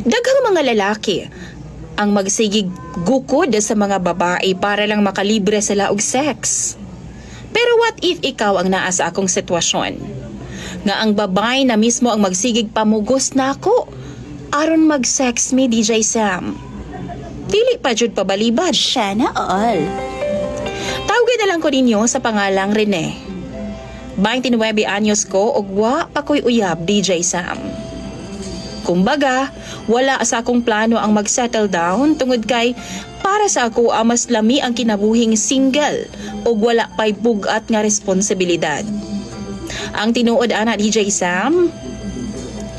Daghang mga lalaki ang magsigig gukod sa mga babae para lang makalibre sila og sex. Pero what if ikaw ang naa sa akong sitwasyon? Nga ang babae na mismo ang magsigig pamugos na ako aron mag-sex me DJ Sam. Dili pa jud pabalibad. Sana all. Tawagin na lang ko ninyo sa pangalang Rene. 29 anyos ko ug wa pa ko'y uyab DJ Sam. Kumbaga, wala sa akong plano ang mag-settle down tungod kay para sa ako ah, mas lami ang kinabuhing single ug wala pay bugat nga responsibilidad. Ang tinuod ana DJ Sam,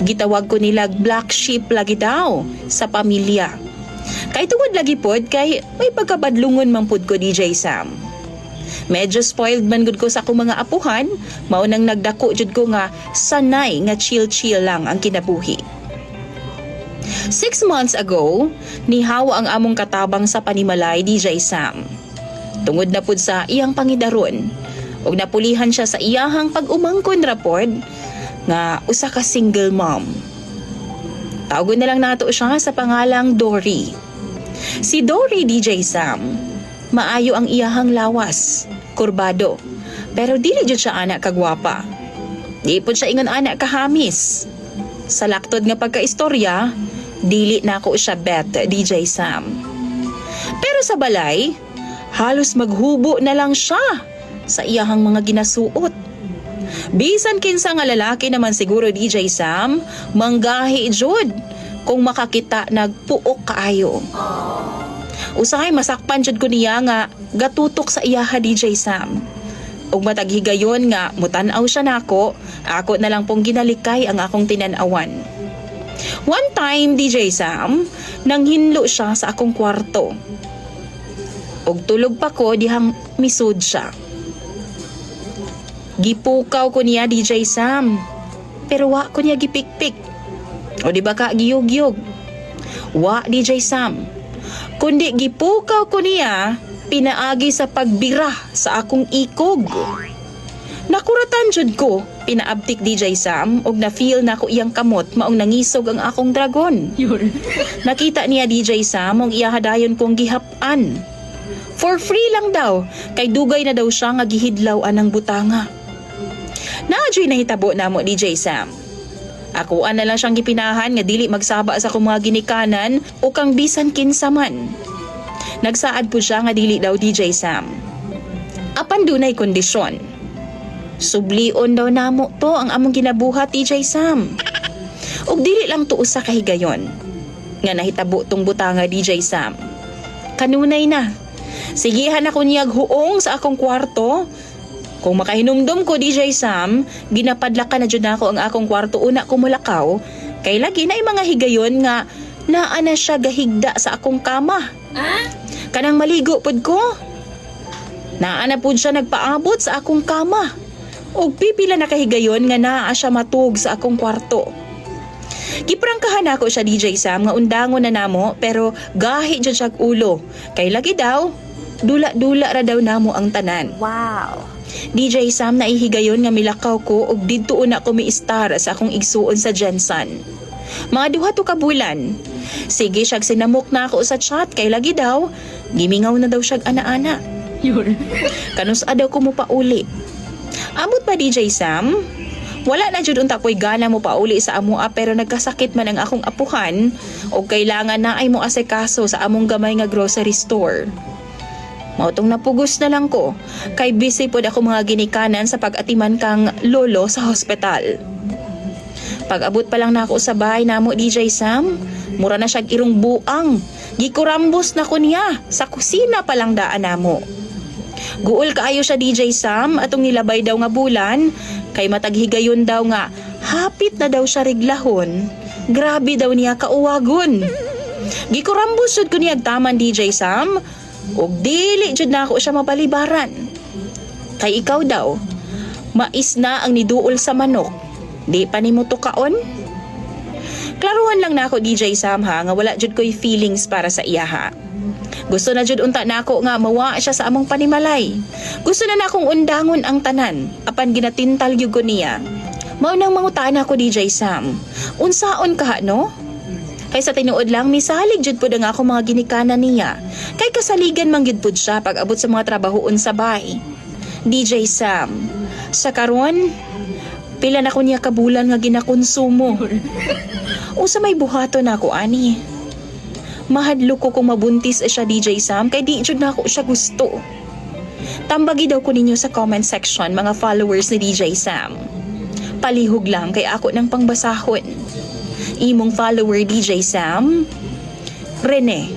gitawag ko nila black sheep lagi daw sa pamilya. Kay tungod lagi pod kay may pagkabadlungon man pod ko DJ Sam. Medyo spoiled man gud ko sa akong mga apuhan, mao nang nagdako jud ko nga sanay nga chill-chill lang ang kinabuhi. Six months ago, nihawa ang among katabang sa panimalay DJ Sam. Tungod na pud sa iyang pangidaron, ug napulihan siya sa iyahang pag-umangkon rapod nga usa ka single mom. Tawgon na lang nato siya sa pangalang Dory. Si Dory DJ Sam, maayo ang iyahang lawas, kurbado, pero dili jud siya anak kagwapa. Di pud siya ingon anak kahamis. Sa laktod nga pagkaistorya, dili na ako siya bet DJ Sam. Pero sa balay, halos maghubo na lang siya sa iyahang mga ginasuot. Bisan kinsa nga lalaki naman siguro DJ Sam, manggahi jud kung makakita nagpuok kaayo. Usahay masakpan jud ko niya nga gatutok sa iyaha DJ Sam. Ug matag higayon nga mutan-aw siya nako, ako na lang pong ginalikay ang akong tinan-awan. One time, DJ Sam, nang hinlo siya sa akong kwarto. Ug tulog pa ko dihang misud siya. Gipukaw ko niya DJ Sam. Pero wa ko niya gipikpik. O di ba ka giyog-yog? Wa DJ Sam. Kundi gipukaw ko niya pinaagi sa pagbira sa akong ikog. Nakuratan jud ko, pinaabtik DJ Sam og na-feel na ko iyang kamot maong nangisog ang akong dragon. Nakita niya DJ Sam ang iyahadayon kong gihapan. For free lang daw, kay dugay na daw siya nga gihidlaw anang butanga. Nadyo'y nahitabo na mo DJ Sam. Ako na lang siyang gipinahan nga dili magsaba sa akong mga ginikanan o kang bisan kinsa man. Nagsaad po siya nga dili daw DJ Sam. Apan dunay kondisyon. Sublion daw namo to ang among ginabuhat DJ Sam. Ug dili lang to usa ka higayon. Nga nahitabo tong butanga DJ Sam. Kanunay na. Sigihan ako niyag huong sa akong kwarto. Kung makahinumdum ko DJ Sam, ginapadlakan na jud ako ang akong kwarto una ko mulakaw, kay lagi na mga higayon nga naa na siya gahigda sa akong kama. Kanang maligo pud ko. Naa na pud siya nagpaabot sa akong kama. Og pipila na kahigayon nga naa siya matug sa akong kwarto. Giprangkahan ako siya DJ Sam nga undangon na namo pero gahi jud siya ulo. Kay lagi daw dula-dula ra daw namo ang tanan. Wow. DJ Sam na ihigayon nga milakaw ko og didto na ko miistar sa akong igsuon sa Jensen. Mga duha to ka bulan. Sige siyag sinamok na ako sa chat kay lagi daw gimingaw na daw siyag ana-ana. Kanus daw ko mo pauli. Amot pa DJ Sam? Wala na jud unta ko'y gana mo pauli sa amo pero nagkasakit man ang akong apuhan o kailangan na ay mo asikaso sa among gamay nga grocery store. Mautong napugos na lang ko, kay busy pod ako mga ginikanan sa pag-atiman kang lolo sa hospital. Pag-abot pa lang na ako sa bahay namo DJ Sam, mura na siyag irong buang. Gikurambos na ko niya, sa kusina pa lang daan namo. Guol kaayo siya DJ Sam atong nilabay daw nga bulan, kay mataghigayon daw nga, hapit na daw siya riglahon. Grabe daw niya kauwagon. Gikurambos jud ko niya taman DJ Sam, ug dili jud na ako siya mapalibaran. Kay ikaw daw, mais na ang niduol sa manok. Di pa ni mo tukaon? Klaruhan lang na ako DJ Sam ha, nga wala jud ko'y feelings para sa iya ha. Gusto na jud unta na ako nga mawa siya sa among panimalay. Gusto na na akong undangon ang tanan, apan ginatintal gyud niya. Mao nang mangutan ako DJ Sam. Unsaon ka no? Kay sa tinuod lang, misalig jud pud ang ako mga ginikanan niya. Kay kasaligan man gyud pud siya pag abot sa mga trabahoon sa bay. DJ Sam, sa karon, pila na ko niya kabulan nga ginakonsumo. Usa may buhaton ako ani. Mahadlo ko kung mabuntis siya DJ Sam kay di jud na ako siya gusto. Tambagi daw ko ninyo sa comment section mga followers ni DJ Sam. Palihog lang kay ako ng pangbasahon. Imong follower DJ Sam, Rene,